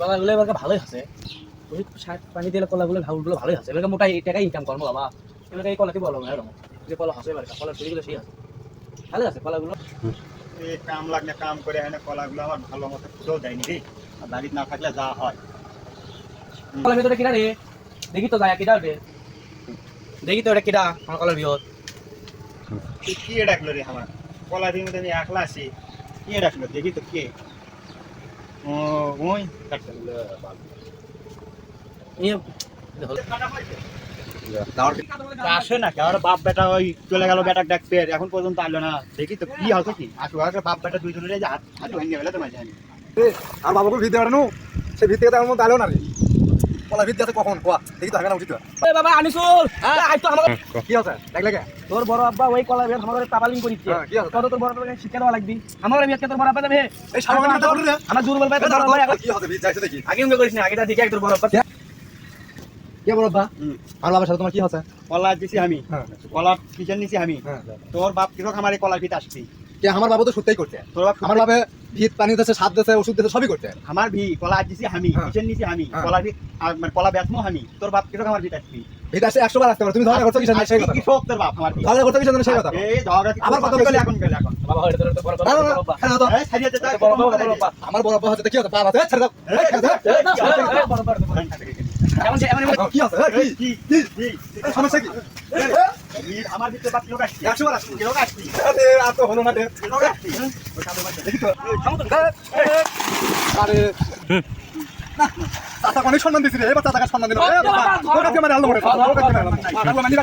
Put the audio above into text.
কলাগুলো এবার ভালোই আছে। ওই সার পানি দিলে কলাগুলো ঘাউগুলো ভালোই আছে। এবার মোটাই টাকা ইনকাম করব বাবা। এবার এই কলাতে বলো না এরকম যে কলা হাসে এবার কলার চুরিগুলো সেই আছে। ভালো আছে কলাগুলো। এই কাম লাগলে কাম করে এনে কলাগুলো আমার ভালো মতো ফুটেও দেয়নি রে। আর বাড়িতে না থাকলে যা হয়। কলার ভিতরে কিনা রে? দেখি তো যায় কিনা রে দেখি তো এটা কিনা আমার কলার ভিতর। কে ডাকলো রে আমার? কলা মধ্যে আমি একলা আছি। কে ডাকলো? দেখি তো কে। ওই ইয়ে হলো। আসে না আর বাপ বেটা ওই চলে গেল বেটা ডাকতে এখন পর্যন্ত আসলো না। দেখি তো কি হতো কি? আসো আসো বাপ বেটা দুইজনের হাত হাত ভেঙে গেলে তোমার জানি আর বাবাকে ভিতে দেওয়া সে ভিত থেকে তেমন মতো আলো না রে। কলা ভিত আছে কখন? কোয়া দেখি তো হবে না উচিত এ বাবা আনিসুল আজ তো আমার কি আছে? দেখ লাগে। তোর বড় আব্বা ওই কলা আমাদের পাপালিং করিচ্ছে হ্যাঁ, কি আছে? তোর বড় আব্বাকে শিক্ষা দেওয়া লাগবি। আমার বিয়ে তোর বড় আব্বা দেবে এই সামনে কথা বল রে আমার দুর্বল ভাই তোর বড় ভাই কি আছে? ভিত যাইছে দেখি। আগে উঙ্গে করিস না? আগেটা দেখে তোর বড় আব্বা কে? বড় বা হুম। আর বাবার সাথে তোমার কি আছে? কলা দিছি আমি। হ্যাঁ কলা কিচেন নিছি আমি। হ্যাঁ তোর বাপ কীরকম আমার এই কলার ভিত আসছি কে আমার বাবা তো সত্যিই করতে তোর বাপ আমার বাবা ভিত পানি দিতেছে সাত দিতেছে ওষুধ দিতেছে সবই করতে আমার ভি কলা দিছি আমি হ্যাঁ। কিচেন নিছি আমি হ্যাঁ। কলা ভি মানে কলা বেচমো আমি তোর বাপ কীরকম আমার ভিত আসছি ভিত আসে একশো বার আসতে পারে তুমি ঝগড়া করছ কিসের সেই কথা কি শোক তোর বাপ আমার ঝগড়া করছ কিসের সেই কথা এই ঝগড়া আবার কথা বলছি। এখন গেলে এখন বাবা হয় তোর বড় হ্যাঁ। ছাড়িয়ে বড় আমার বড় বাবা হাতে কি বাবা ছেড়ে দাও যে কি আছে কি কি কি সমস্যা কি আমার ভিতরে বাপ লোক আসছি একশো বার আসছি লোক আসছি আরে, তো হলো না লোক আসছি আরে না, চাচাকে অনেক সম্মান দিছি রে এবার চাচাকে সম্মান দিল এ বাবা করে কাছে আমার আলো মরে তোর কাছে আমার আলো আলো মানি